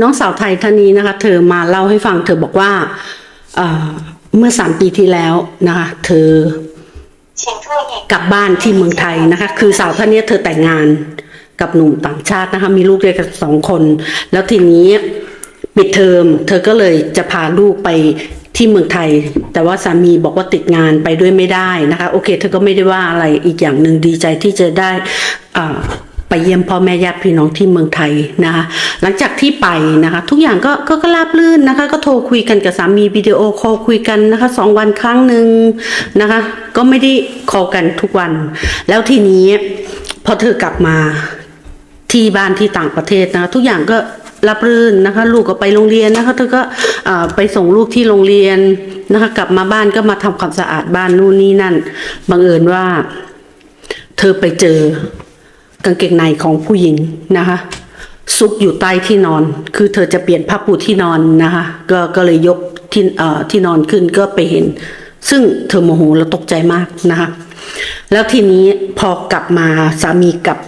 น้องสาวไทยท่านนี้นะคะ เธอมาเล่าให้ฟัง เธอบอกว่าเมื่อสามปีที่แล้วนะคะ เธอกลับบ้านที่เมืองไทยนะคะ คือสาวท่านนี้เธอแต่งงานกับหนุ่มต่างชาตินะคะ มีลูกด้วยกันสองคน แล้วทีนี้ปิดเทอม เธอก็เลยจะพาลูกไปที่เมืองไทย แต่ว่าสามีบอกว่าติดงานไปด้วยไม่ได้นะคะ โอเค เธอก็ไม่ได้ว่าอะไรอีกอย่างหนึ่งดีใจที่จะได้อ่า เยี่ยมพ่อแม่ญาติพี่น้องที่เมืองไทยนะคะ หลังจากที่ไปนะคะ ทุกอย่างก็ก็ก็ราบรื่นนะคะ ก็โทรคุยกันกับสามีวิดีโอคอลคุยกันนะคะสองวันครั้งหนึ่งนะคะ ก็ไม่ได้คอลกันทุกวัน แล้วทีนี้พอเธอกลับมาที่บ้านที่ต่างประเทศนะคะ ทุกอย่างก็รับรื่นนะคะ ลูกก็ไปโรงเรียนนะคะ เธอก็ไปส่งลูกที่โรงเรียนนะคะ กลับมาบ้านก็มาทำความสะอาดบ้านนู่นนี่นั่นบังเอิญว่า เธอไปเจอ กางเกงในของผู้หญิงนะคะ ซุกอยู่ใต้ที่นอน คือเธอจะเปลี่ยนผ้าปูที่นอนนะคะ ก็ก็เลยยกที่เอ่อที่นอนขึ้นก็ไปเห็น ซึ่งเธอโมโหแล้วตกใจมากนะคะ แล้วทีนี้พอกลับมาสามีกลับ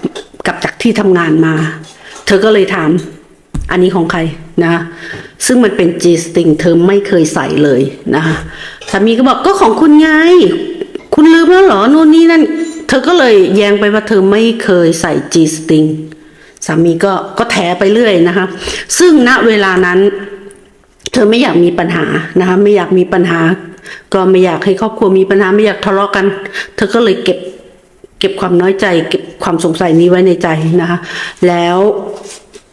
กลับจากที่ทำงานมา เธอก็เลยถามอันนี้ของใครนะคะซึ่งมันเป็น G string เธอไม่เคยใส่เลยนะคะสามีก็บอกก็ของคุณไง คุณลืมแล้วเหรอ นู่นนี่นั่น เธอก็เลยแย้งไปว่าเธอไม่เคยใส่ G string สามีก็ก็แถไปเรื่อยนะคะ ซึ่งณเวลานั้น เธอไม่อยากมีปัญหานะคะไม่อยากมีปัญหา ก็ไม่อยากให้ครอบครัวมีปัญหาไม่อยากทะเลาะกัน เธอก็เลยเก็บเก็บความน้อยใจ เก็บความสงสัยนี้ไว้ในใจนะคะ แล้ว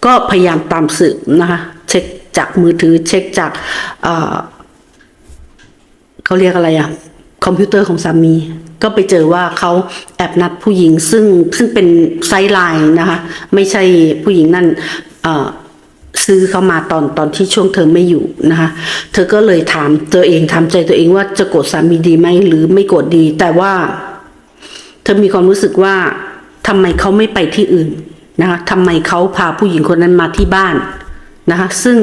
ก็พยายามตามสืบนะคะ เช็คจากมือถือเช็คจากเเขาเรียกอะไรอะ คอมพิวเตอร์ของสามี ก็ไปเจอว่าเขาแอบนัดผู้หญิงซึ่งซึ่งเป็นไซด์ไลน์นะคะ ไม่ใช่ผู้หญิงนั่นซื้อเข้ามาตอนตอนที่ช่วงเธอไม่อยู่นะคะ เธอก็เลยถามตัวเองถามใจตัวเองว่าจะโกรธสามีดีไหมหรือไม่โกรธดี แต่ว่า เธอมีความรู้สึกว่าทำไมเขาไม่ไปที่อื่นนะคะทำไมเขาพาผู้หญิงคนนั้นมาที่บ้านนะคะ ซึ่ง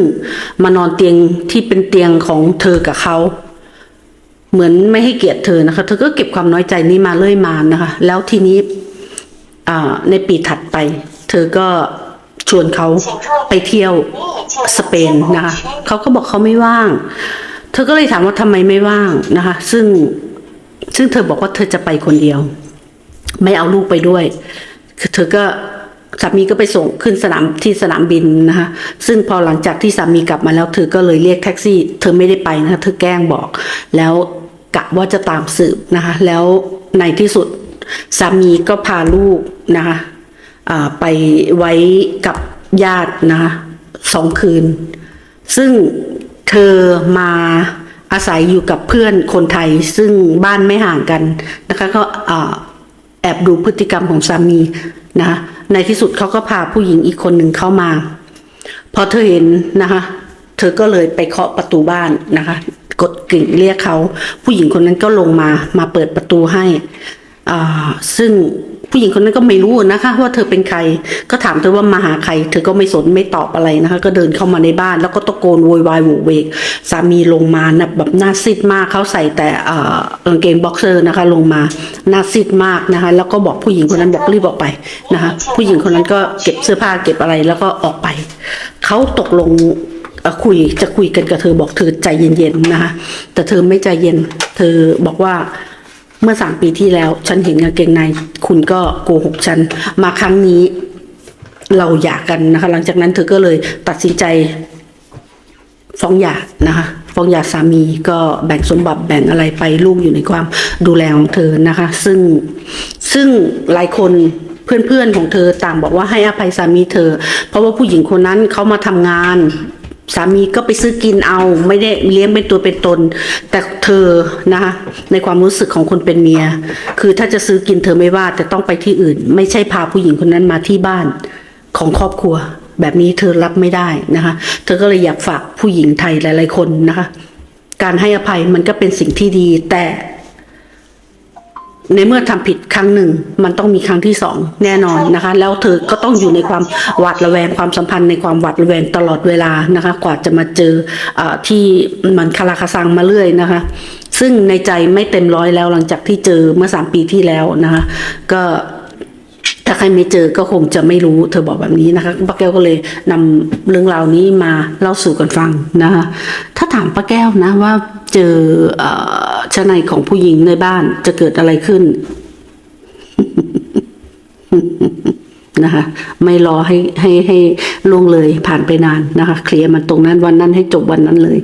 มานอนเตียงที่เป็นเตียงของเธอกับเขา เหมือนไม่ให้เกียรติเธอนะคะ เธอก็เก็บความน้อยใจนี้มาเลื่อยมานะคะ แล้วทีนี้ในปีถัดไป เธอก็ชวนเขาไปเที่ยวสเปนนะคะเขาก็บอกเขาไม่ว่าง เธอก็เลยถามว่าทำไมไม่ว่างนะคะ ซึ่งซึ่งเธอบอกว่าเธอจะไปคนเดียว ไม่เอาลูกไปด้วย เธอก็สามีก็ไปส่งขึ้นสนามที่สนามบินนะคะ ซึ่งพอหลังจากที่สามีกลับมาแล้ว เธอก็เลยเรียกแท็กซี่ เธอไม่ได้ไปนะคะ เธอแกล้งบอก แล้ว กะว่าจะตามสืบนะคะ แล้วในที่สุดสามีก็พาลูกนะคะไปไว้กับญาตินะคะสองคืน ซึ่งเธอมาอาศัยอยู่กับเพื่อนคนไทยซึ่งบ้านไม่ห่างกันนะคะก็แอบดูพฤติกรรมของสามีนะคะในที่สุดเขาก็พาผู้หญิงอีกคนหนึ่งเข้ามา พอเธอเห็นนะคะ เธอก็เลยไปเคาะประตูบ้านนะคะ กดกริ่งเรียกเขา ผู้หญิงคนนั้นก็ลงมามาเปิดประตูให้อ่ซึ่งผู้หญิงคนนั้นก็ไม่รู้นะคะ ว่าเธอเป็นใคร ก็ถามเธอว่ามาหาใคร เธอก็ไม่สนไม่ตอบอะไรนะคะ ก็เดินเข้ามาในบ้าน แล้วก็ตะโกนโวยวายโวเวก สามีลงมานะแบบหน้าซีดมากเขาใส่แต่เอ่อกางเกงบ็อกเซอร์นะคะ ลงมาหน้าซีดมากนะคะ แล้วก็บอกผู้หญิงคนนั้นบอกรีบออกไปนะคะ ผู้หญิงคนนั้นก็เก็บเสื้อผ้าเก็บอะไรแล้วก็ออกไปเขาตกลง คุยจะคุยกันกับเธอบอกเธอใจเย็นๆนะคะแต่เธอไม่ใจเย็น เธอบอกว่าเมื่อสามปีที่แล้ว ฉันเห็นกางเกงในคุณก็โกหกฉันมาครั้งนี้เราหย่ากันนะคะ หลังจากนั้นเธอก็เลยตัดสินใจฟ้องหย่านะคะฟ้องหย่าสามีก็แบ่งสมบัติแบ่งอะไรไปลูกอยู่ในความดูแลของเธอนะคะ ซึ่งซึ่งหลายคนเพื่อนๆของเธอต่างบอกว่าให้อภัยสามีเธอ เพราะว่าผู้หญิงคนนั้นเขามาทำงาน สามีก็ไปซื้อกินเอา ไม่ได้เลี้ยงเป็นตัวเป็นตน แต่เธอนะคะในความรู้สึกของคนเป็นเมีย คือถ้าจะซื้อกินเธอไม่ว่า แต่ต้องไปที่อื่น ไม่ใช่พาผู้หญิงคนนั้นมาที่บ้านของครอบครัว แบบนี้เธอรับไม่ได้นะคะ เธอก็เลยอยากฝากผู้หญิงไทยหลาย ๆ คนนะคะ การให้อภัยมันก็เป็นสิ่งที่ดีแต่ ในเมื่อทำผิดครั้งหนึ่ง มันต้องมีครั้งที่สองแน่นอนนะคะ แล้วเธอก็ต้องอยู่ในความหวาดระแวงความสัมพันธ์ในความหวาดระแวงตลอดเวลานะคะ กว่าจะมาเจออที่มันคาราคาซังมาเรื่อยนะคะ ซึ่งในใจไม่เต็มร้อยแล้วหลังจากที่เจอเมื่อสามปีที่แล้วนะคะ ก็ ถ้าใครไม่เจอก็คงจะไม่รู้ เธอบอกแบบนี้นะคะป้าแก้วก็เลยนำเรื่องราวนี้มาเล่าสู่กันฟังนะคะถ้าถามป้าแก้วนะว่าเจอเอชั้นในของผู้หญิงในบ้านจะเกิดอะไรขึ้นนะคะไม่รอให้ให้ให้ล่วงเลยผ่านไปนานนะคะ เคลียร์มันตรงนั้นวันนั้นให้จบวันนั้นเลย